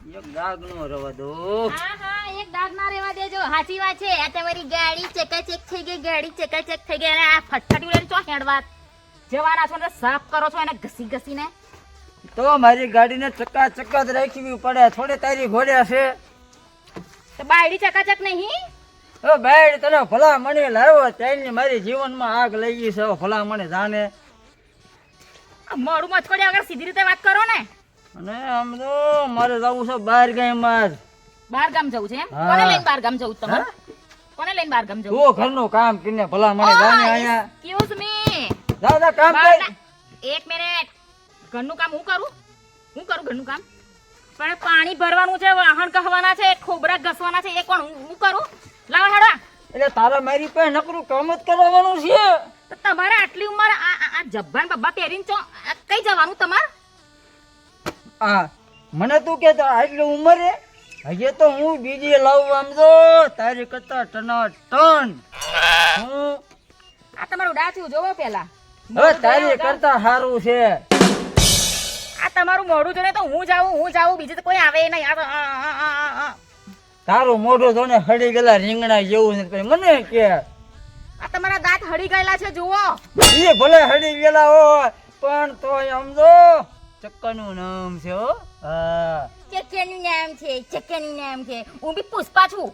એક દાગ નો રવા દો. હા હા એક દાગ ના રેવા દેજો. સાચી વાત છે. આ તમારી ગાડી ચકાચક થઈ ગઈ ગાડી ચકાચક થઈ ગઈ. અને આ ફટફટી લઈને ચો હેડવા જવાના છો ને સાફ કરો છો એને ઘસી ઘસીને. તો મારી ગાડીને ચક્કા ચક્કા જ રાખવી પડે. થોડે તારી ઘોડે છે તો બાયડી ચકાચક નહીં? ઓ બાયડ તને ભલા મને લાવ્યો ત્યાંની મારી જીવનમાં આગ લઈ ગઈ છે. ભલા મને જાણે મોડું મચકોડી આગળ સીધી રીતે વાત કરો ને. અને આમ તો મારે જવું છે બહાર ગામમાં બહાર ગામ જવું છે એમ? કોને લઈને બહાર ગામ જવું તમારે? કોને લઈને બહાર ગામ જવું? તું ઘરનું કામ કરીને ભલા મને જાણે આયા એક્સક્યુઝ મી જા જા કામ કર. એક મિનિટ ઘરનું કામ હું કરું? હું કરું ઘરનું કામ? પણ પાણી ભરવાનું છે વાહણ કહવાના છે ખોબરા ઘસવાના છે એ કોણ? હું હું કરું? લાવ હેડા. એટલે તારા મારી પાસે નકરું કામ જ કરવાનું છે. તમારે આટલી ઉંમર આ જબ્બાન બબ્બા પહેરીને ચો કઈ જવાનું તમારે? આ મને તું કે આટલી ઉંમરે? હજી તો હું બીજી લાવું આમ તો તારી કરતા ટના ટન હું? આ તમારું ડાચું જોવો પેલા. હવે તારી કરતા સારું છે. આ તમારું મોઢું જોડે તો હું જાઉં હું જાઉં બીજું તો કોઈ આવે નહીં. આ. તારું મોઢું જોને હળી ગયેલા રીંગણા જેવું છે મને કે. આ તમારા દાંત હળી ગયેલા છે જુઓ. એ ભલે હળી ગયેલા હોય પણ તોય સમજો ચક્કાનું નામ છે હો. હા. ચક્કરનું નામ છે ચક્કરનું નામ છે. હું બી પુષ્પા છું.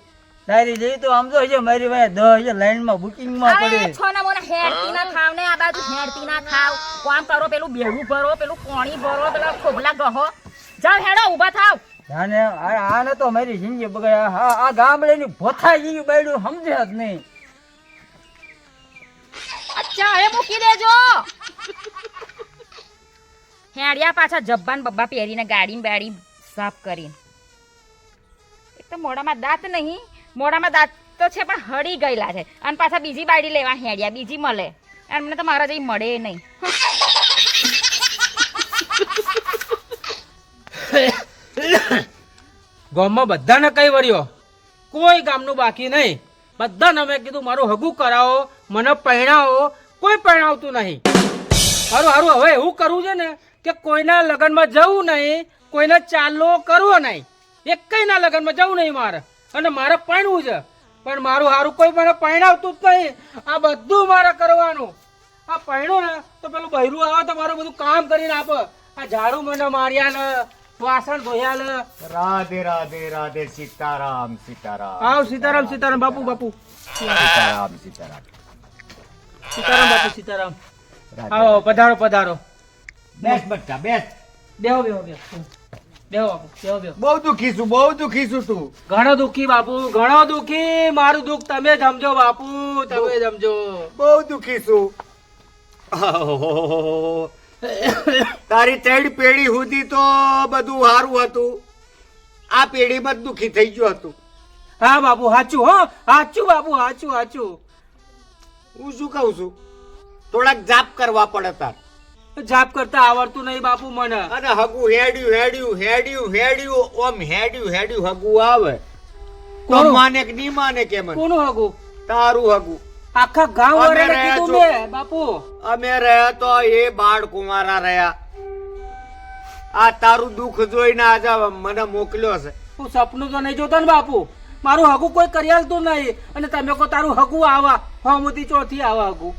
તારી જેવી તો આમ તો હજી મારી પાસે દસ હજાર લાઈનમાં બુકિંગમાં પડી. છો ના મોના હેડતી ના ખાવ ને આ બાજુ હેડતી ના ખાવ. કોમ કરો પેલું બેડું ભરો પેલું પાણી ભરો પેલા ખોબલા ગહો. જાવ હેડો ઊભા થાવ. જાને આ આને તો મારી જિંદગી બગાડ્યા આ આ ગામડેની ભોથા જેવી બાયડું સમજે જ નહીં. અચ્છા હવે મૂકી દેજો. હેડિયા પાછા જબ્બાન બબ્બા પહેરીને ગાડી બાડી સાફ કરીને. એક તો મોઢામાં દાંત નહીં, મોઢામાં દાંત તો છે પણ હળી ગયેલા છે. અને પાછા બીજી બાડી લેવા હેડિયા, બીજી મળે. એમને તો મારા જઈ મળે નહીં. ગામમાં બધાને કઈ વર્યો? કોઈ ગામનું બાકી નહીં. બધાને મેં કીધું, મારું હગું કરાવો, મને પહેણાવો કોઈ પહેણાવતું નહીં. સારું સારું હવે એવું કરવું છે ને કે કોઈના લગ્નમાં જવું નહીં કોઈને ચાલો કરવો નહીં. એકઈના લગ્નમાં જવું નહીં મારે. અને મારે પરણવું છે. પણ મારું સારું કોઈ મને પરણાવતું જ નહીં. આ બધું મારે કરવાનું. આ પરણો ને તો પેલું બૈરું આવે તો મારું બધું કામ કરીને આપે. આ ઝાડુ મને માર્યા ને વાસણ ધોયા ને. રાધે રાધે રાધે સીતારામ સીતારામ. આવ સીતારામ સીતારામ બાપુ બાપુ. સીતારામ સીતારામ. સીતારામ બાપુ સીતારામ. આવો પધારો પધારો. બેસ બચ્ચા બેસ. બેહો બેહો બેહો બેહો. બેહો બેહો બહુ. દુખી છું બહુ દુખી છું તું. ઘણો દુખી બાપુ ઘણો દુખી. મારું દુઃખ તમે સમજો બાપુ તમે સમજો. બહુ દુખી છું. તારી ત્રણ પેઢી સુધી તો બધું સારું હતું. આ પેઢીમાં જ દુખી થઈ ગયું હતું. હા બાપુ સાચું હો. હાચું બાપુ સાચું સાચું હું શું કહું છું? થોડાક જાપ કરવા પડે તાર. જાપ કરતા આવડતું નહીં બાપુ મને. અને હગુ હેડ્યું હેડ્યું હેડ્યું હેડ્યું ઓમ હેડ્યું હેડ્યું હગુ આવે. તો માને કે નહીં માને કે મને? કોનું હગુ? તારું હગુ. આખા ગામ વાળાને રહ્યા કીધું છો. બાપુ. અમે રહ્યા તો એ બાળ કુમારા રહ્યા. આ તારું દુઃખ જોઈને આજે મને મોકલ્યો છે. હું સપનું તો નહીં જોતો ને બાપુ. મારું હગુ કોઈ કરી આલતું નહીં. અને તમે કહો તારું હગુ આવા. હમતી ચોથી આવા હગું.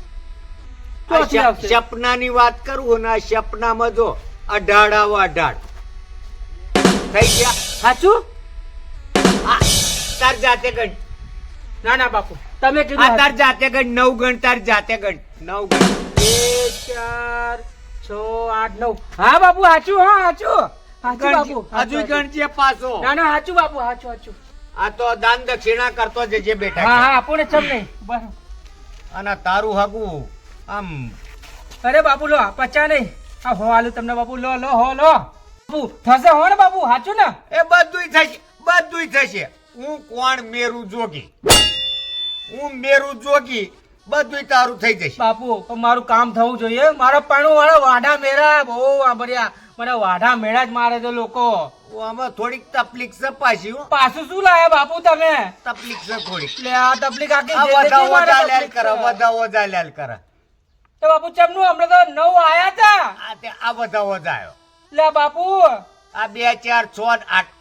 સપનાની વાત કરું ને સપનામાં જો અઢાડ આવો અઢાડ થઈ ગયા? સાચું? તાર જાતે ગણ. ના ના બાપુ. તમે કીધું તાર જાતે ગણ નવ ગણ તાર જાતે ગણ. નવ ગણ. એક ચાર છ આઠ નવ. હા બાપુ સાચું હા સાચું. સાચું બાપુ. હજુ ગણજે પાછો. ના ના સાચું બાપુ સાચું સાચું. આ તો દાન દક્ષિણા કરતો જજે બેટા હા હા આપો ચમ નહીં બસ. અને તારું હગું આમ અરે બાપુ લો પચા નહીં. આ હો આલુ તમને બાપુ લો લો હો લો. બાપુ થશે હો ને બાપુ સાચું ને? એ બધુંય થશે બધુંય થશે. હું કોણ મેરું જોગી? હું મેરું જોગી બધુંય તારું થઈ જશે. બાપુ મારું કામ થવું જોઈએ. મારા પાણું વાળા વાઢા મેરા બહુ વાંભર્યા. મને વાઢા મેળા જ મારે છે લોકો. આમાં થોડીક તકલીફ છે પાછી. પાછું શું લાયા બાપુ તમે? તકલીફ છે થોડીક. એટલે આ તકલીફ આખી વધાવો. વધાવો જાલ્યાલ કરે. તો બાપુ ચમનું? હમણાં તો નવ આયા તા. આ તે આ બધા વધાયો. લે બાપુ. આ બે ચાર છ આઠ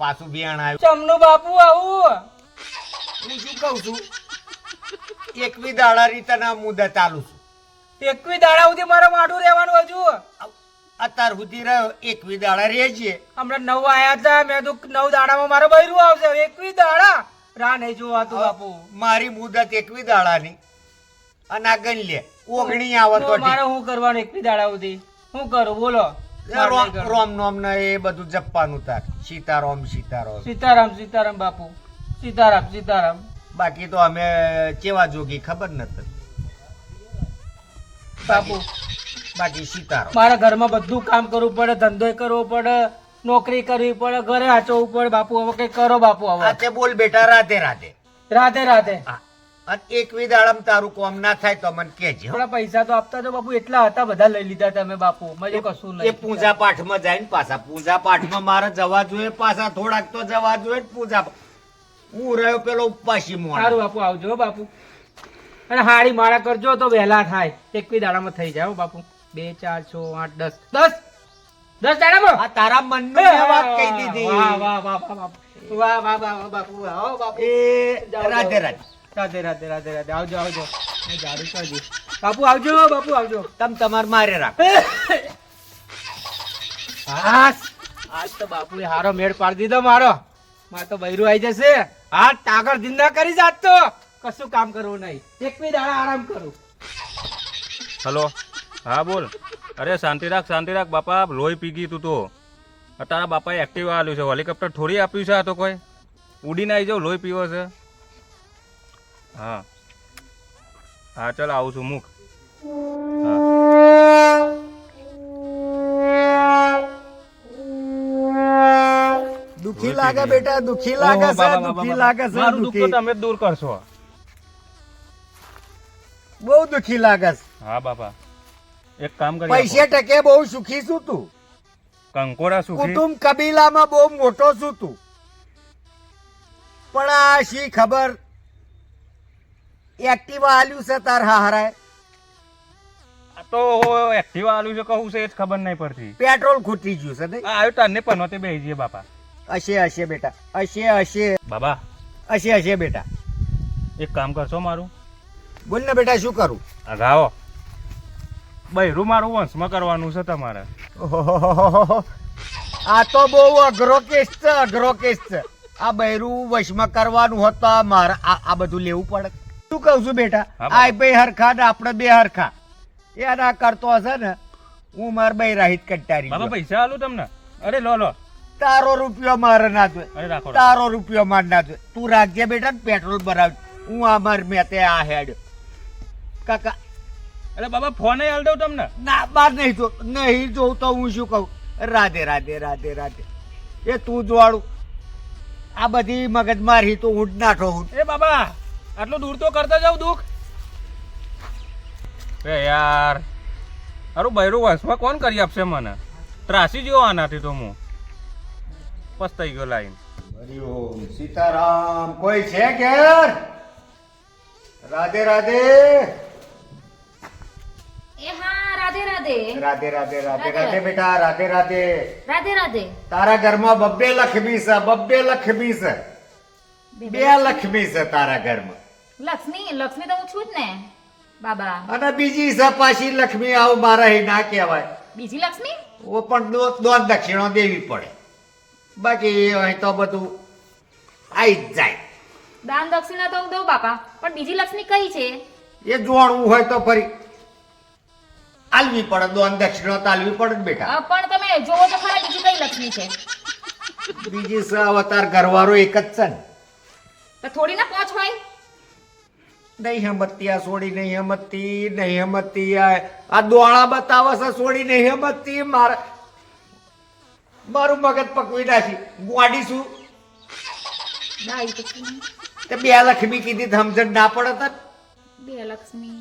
પાછું બિયાણ આવ્યું. ચમનું બાપુ આવું. હું શું કહું છું? એકવી દાડા રીતના મુદત ચાલુ છું. એકવી દાડા સુધી મારે માઢું રહેવાનું હજુ. અત્યાર સુધી રહ્યો એકવી દાડા રહે હમણાં નવ આયા હતા મેં તો નવ દાડામાં મારો બૈરું આવશે. એકવી દાડા? રા નહીં જોવાતું બાપુ. મારી મુદત એકવી દાડાની. અને આ ગણ લે. ઓગણી આવે તો મારે શું કરવાનું એકવી દાડા સુધી? શું કરું? બોલો. રોમ નોમ ને એ બધું જપવાનું તાર. સીતારામ સીતારામ. સીતારામ સીતારામ બાપુ. સીતારામ સીતારામ. બાકી તો અમે ચેવા જોગી ખબર નથી. બાપુ. બાકી સીતારામ. મારા ઘરમાં બધું કામ કરવું પડે ધંધો કરવો પડે નોકરી કરવી પડે ઘરે હાચવવું પડે. બાપુ હવે કઈ કરો બાપુ હવે? બોલ બેટા રાધે રાધે. રાધે રાધે. હા. અને એકવી દાડામાં તારું કોમ ના થાય તો મને કેજે થોડા પૈસા તો આપતા તો બાપુ એટલા હતા બધા લઈ લીધા તમે બાપુ. મજે કશું એ પૂજા પાઠમાં જાય ને પાછા. પૂજા પાઠમાં મારે જવા જોઈએ પાછા થોડાક તો જવા જોઈએ પૂજા હું રહ્યો પેલો ઉપવાસી મોણ સારું બાપુ આવજો બાપુ. અને હાડી માળા કરજો તો વહેલા થાય. એકવી દાડામાં થઈ જાય બાપુ. બે ચાર છ આઠ દસ. દસ? દસ દાડામાં? આ તારા મનની વાત કહી દીધી. વાહ વાહ વાહ વાહ વાહ વાહ વાહ બાપુ આવો બાપુ. એ રાધે રાધે. રાધે રાધે રાધે રાધે. આવજો આવજો. જાડું કરજો બાપુ, આવજો બાપુ, આવજો. તમ તમાર મારે રાખ. હાસ. આજ તો બાપુએ હારો મેળ પાડી દીધો મારો. માર તો બૈરું આવી જશે. હા ટાગર જિંદા કરી જાત તો. કશું કામ કરવું નહીં. એક બે દાડા આરામ કરું. હલો. હા, બોલ. અરે, શાંતિ રાખ શાંતિ રાખ, બાપા. લોહી પી ગયું તું તો. તારા બાપાએ એક્ટિવા આલ્યું છે. હેલિકોપ્ટર થોડી આપ્યું છે આ તો કોઈ. ઉડીને આવી જાવ લોહી પીવો છે. હા. હા ચાલ આવું છું મૂક. દુખી લાગે બેટા દુખી લાગે છે દુખી લાગે છે મારું દુખ તો તમે દૂર કરશો. બહુ દુખી લાગે છે. હા બાપા. એક કામ કરી પૈસે ટકે બહુ સુખી છું તું. કંકોડા સુખી? કુટુંબ કબીલામાં બહુ મોટો છું તું. પણ આ શી ખબર એક્ટિવા આલ્યું છે તાર હારાય આ તો એક્ટિવા આલ્યું છે કહું છે એ જ ખબર નહીં પડતી. પેટ્રોલ ખૂટી ગયું છે નહીં? આવ્યું તારને પનોતે બેસી જઈએ બાપા. હશે હશે બેટા હશે હશે. બાબા. હશે હશે બેટા. એક કામ કરશો મારું? બોલ ને બેટા શું કરું? અગાવો બૈરું મારું વંશમાં કરવાનું છે તમારે. આ તો બહુ અઘરો કેસ છે અઘરો કેસ છે. આ બૈરું વશમાં કરવાનું હતું મારે આ આ બધું લેવું પડે શું કહું છું બેટા આ ભાઈ હરખા ને આપણે બે હરખા. એ ના કરતો હશે ને હું માર બે રાહિત કંટારી બાબા પૈસા આલું તમને? અરે લો લો. તારો રૂપિયો મારે ના જોઈએ. તારો રૂપિયો મારે ના જોઈએ. તું રાખજે બેટા પેટ્રોલ ભરાવ. હું આ માર મેં તે આ હેડ કાકા. અરે બાબા ફોન હાલ દઉં તમને? ના બાર નહીં જો નહીં જોઉં તો હું શું કહું? રાધે રાધે રાધે રાધે. એ તું જોવાળું. આ બધી મગજ મારી તો ઊંટ નાઠો હું એ બાબા આટલું દૂર તો કરતા જાવ દુઃખ. એ યાર અરું બૈરું વંશમાં કોણ કરી આપશે મને? ત્રાસી જેવો આનાથી તો હું. પસ્તાઈ ગયો લાઈન. હરિઓમ સીતારામ કોઈ છે ઘેર? રાધે રાધે. એ હા રાધે રાધે. રાધે રાધે રાધે. રાધે. રાધે બેટા રાધે રાધે. રાધે રાધે. તારા ઘરમાં બબ્બે લખમી છે બબ્બે લખમી છે બે લખમી છે તારા ઘરમાં. લક્ષ્મી લક્ષ્મી તો હું છું જ ને. બાબા. અને બીજી સપાશી લક્ષ્મી આવું મારા હે ના કહેવાય. બીજી લક્ષ્મી? ઓ પણ દો દોન દક્ષિણો દેવી પડે. બાકી અહીં તો બધું આવી જ જાય. દાન દક્ષિણા તો હું દઉં બાપા પણ બીજી લક્ષ્મી કઈ છે? એ જોણવું હોય તો ફરી. આલવી પડે દોન દક્ષિણો તો આલવી પડે જ બેટા. પણ તમે જોવો તો ખરા બીજી કઈ લક્ષ્મી છે. બીજી સ અવતાર ઘરવાળો એક જ છે ને. તો થોડી ના પહોંચ હોય. નહીં હમતી આ સોડી નહીં હમતી નહીં હમતી આ દોળા દોણા બતાવે છે સોડી નહીં હમતી. મારા મારું મગજ પકવી નાખી. ગોડી શું તો બે લક્ષ્મી કીધી સમજણ ના પડે તને? બે લક્ષ્મી.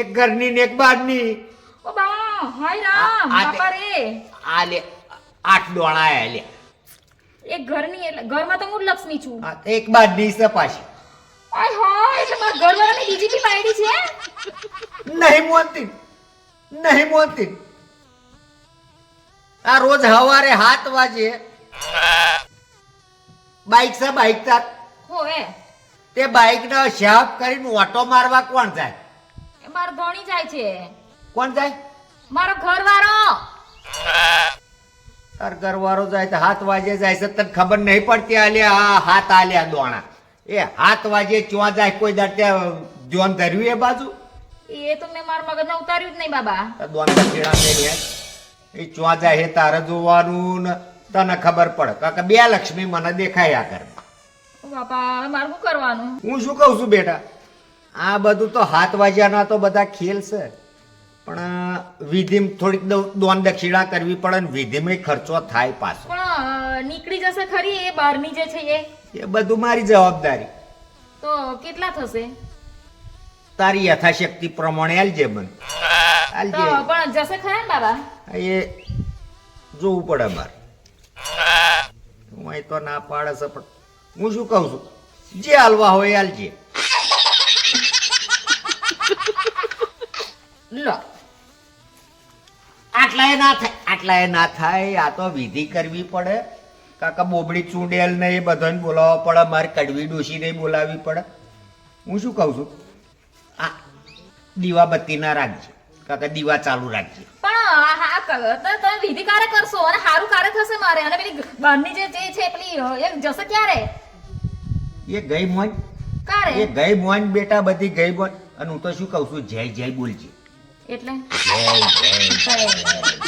એક ઘરની ને એક બહારની ઓ બા હાય રામ બાપા રે. આ લે આઠ દોણા આયા લે. એક ઘરની એટલે ઘરમાં તો હું લક્ષ્મી છું. એક બારની છે પાછી. આય હાય એટલે મારા ઘરવાળાની બીજી બી પાડી છે? નહીં મોનતી નહીં મોનતી આ રોજ હવારે હાથ વાજે બાઇક સા બાઇક તાર હોવે તે બાઈકને સાફ કરીને ઓટો મારવા કોણ જાય? એ મારો ધણી જાય છે. કોણ જાય? મારો ઘરવાળો. તાર ઘરવાળો જાય તો હાથ વાજે જાય છે તને ખબર નહીં પડતી આલ્યા આ હાથ આલ્યા દોણા. એ હાથ વાગે ચોં જાય કોઈ દાડ ત્યાં જોન ધર્યું એ બાજુ? એ તો મેં મારા મગજમાં ઉતાર્યું જ નહીં બાબા. દોન દક્ષિણા દે એ. ચોં જાય હે તારે જોવાનું ને તને ખબર પડે. કારણ કે બે લક્ષ્મી મને દેખાયા કરે. બાપા હવે મારે શું કરવાનું? હું શું કહું છું બેટા? આ બધું તો હાથ વાજ્યાના તો બધા ખેલ છે. પણ વિધિમ થોડીક દોન દક્ષિણા કરવી પડે ને વિધિમાં ખર્ચો થાય પાછો. નીકળી જશે ખરી એ બહારની જે છે એ? એ બધું મારી જવાબદારી. તો કેટલા થશે? તારી યથાશક્તિ પ્રમાણે આલજે મને. તો આલજે પણ જશે ખરા ને બાબા? એ જોવું પડે મારે હું અહીં તો ના પાડે છે પણ હું શું કહું છું? જે હાલવા હોય એ હાલજે. લો. આટલાય ના થાય આટલાય ના થાય આ તો વિધિ કરવી પડે. કાકા બોબડી ચૂંડેલ ને એ બધાને બોલાવવા પડે મારે કડવી ડોશીને બોલાવવી પડે. હું શું કહું છું? આ દીવાબત્તી ના રાખજે. કાકા દીવા ચાલુ રાખજે. પણ હા તો તમે વિધિ કાર્ય કરશો અને સારું કાર્ય થશે મારે. અને પેલી બહારની જે જે છે પેલી એ જશે ક્યારે? એ ગઈ મોન ક્યારે એ ગઈ મોન બેટા બધી ગઈ મોન અને હું તો શું કહું છું? જય જય બોલજે. એટલે? જય જય.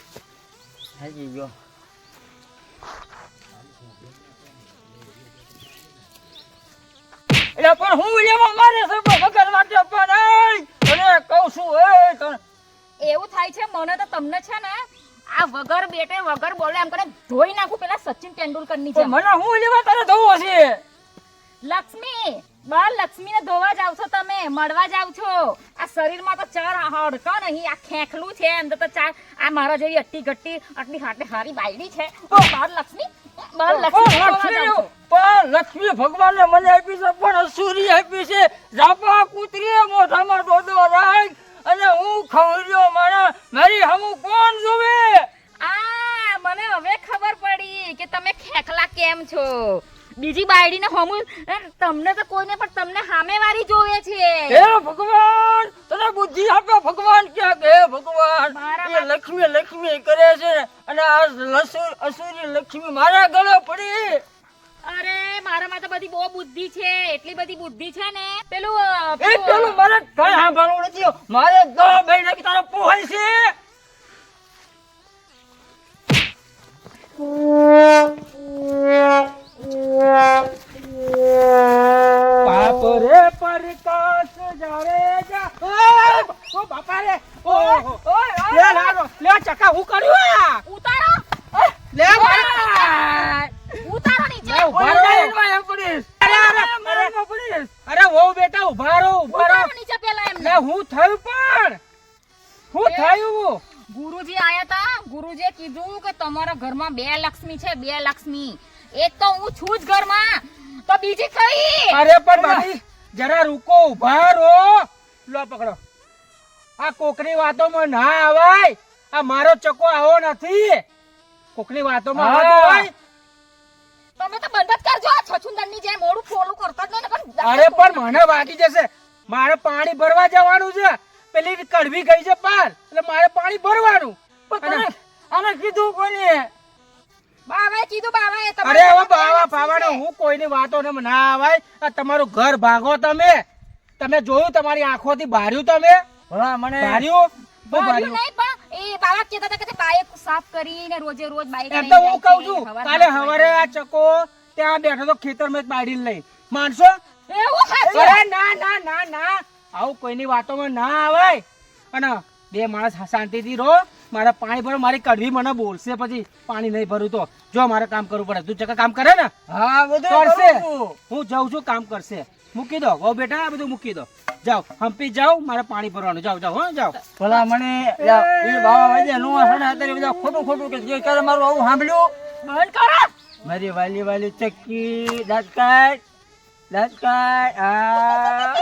ગયો એટલે પણ હું લેવા મારે છે વગર માટે પણ કહું છું એ તને એવું થાય છે મને તો તમને છે ને આ વગર બેટે વગર બોલે એમ કરે ધોઈ નાખું પેલા સચિન તેંડુલકરની જેમ મને હું લેવા તારે ધોવો છે લક્ષ્મી બાર લક્ષ્મીને ધોવા જાવ છો તમે મળવા જાવ છો. આ શરીરમાં તો ચાર હડકો નહીં આ ખેખલું છે અંદર તો ચાર આ મારા જેવી અટ્ટી ગટ્ટી આટલી હાટે હારી બાયડી છે. બાર લક્ષ્મી બાર લક્ષ્મી. પણ લક્ષ્મી ભગવાને મને આપી છે પણ અસુરી આપી છે. જાપા કૂતરીએ મોઢામાં દોડો રાખ અને હું ખવડ્યો મારા મારી હમુ કોણ જોવે? આ મને હવે ખબર પડી કે તમે ખેખલા કેમ છો? બીજી બાયડીને હમું તમને તો કોઈને પણ તમને સામેવાળી જોવે છે. હે ભગવાન તને બુદ્ધિ આપે ભગવાન ક્યાં હે ભગવાન એ લક્ષ્મી લક્ષ્મી કરે છે અને આ લસુર અસુરી લક્ષ્મી મારા ગળે પડી. અરે મારામાં તો બધી બહુ બુદ્ધિ છે. એટલી બધી બુદ્ધિ છે ને. પેલું એ પેલું મારે કઈ સાંભળવું નથી. મારે દો મહિના કે તારા પોહાય છે. પાપ રે પરકાશ જારે જા. ઓ બાપા રે. ઓ લે લાગો લે ચકા હું કર્યું? ઉતારો. લે ઉતારો નીચે. ઊભા રહો. એમ પડીશ અરે અરે અરે પડીશ અરે ઓ બેટા ઊભા રહો ઊભા રહો. નીચે પેલા એમ લે હું થયું પણ? હું થયું? ગુરુજી આયા તા. ગુરુજીએ કીધું કે તમારા ઘરમાં બે લક્ષ્મી છે બે લક્ષ્મી. એક તો હું છું જ ઘરમાં. તો બીજી કઈ? અરે પણ ભાભી જરા રૂકો ઊભા રો લો પકડો. આ કોકની વાતોમાં ના આવાય. આ મારો ચકો આવો નથી. કોકની વાતોમાં હોય. તમે તો બંધ જ કરજો. આ છછુંદરની જેમ મોડું ફોલું કરતા જ નહીં અરે પણ મને વાગી જશે. મારે પાણી ભરવા જવાનું છે. પેલી કડવી ગઈ છે પાર એટલે મારે પાણી ભરવાનું. પણ અને- તને આને કીધું કોને? બાવાએ કીધું બાવાએ અરે હવે બાવા ફાવાનો હું કોઈની વાતો ના આવાય આ તમારું ઘર ભાગો તમે. તમે જોયું તમારી આંખોથી બાર્યું તમે? હા મને બાર્યું? બાર્યું બાર્યું. નહીં પણ એ બાવા કહેતા હતા કે બાઈક સાફ કરીને રોજે રોજ બાઈક એમ તો હું કહું છું કાલે હવારે આ ચકો ત્યાં બેઠો તો ખેતરમાં જ બાળી લઈ. માનશો? અરે ના ના ના ના. આવું કોઈની વાતોમાં ના આવાય. અને બે માણસ શાંતિથી રહો. મારે પાણી ભરો મારી કડવી મને બોલશે પછી. પાણી નહીં ભરું તો. જો મારે કામ કરવું પડે. તું ચકા કામ કરે ને? હા બધું કરશે. હું જાઉં છું કામ કરશે. મૂકી દો. હો બેટા આ બધું મૂકી દો. જાઓ હમ્પી જાઓ મારે પાણી ભરવાનું. જાઓ જાઓ હા જાઓ. ભલા મને એ બાવા વાજે નો ને અત્યારે બધા ખોટું ખોટું કે કરે મારું આવું સાંભળ્યું? બંધ કરો. મારી વાલી વાલી ચક્કી દાંત કાઢ આ.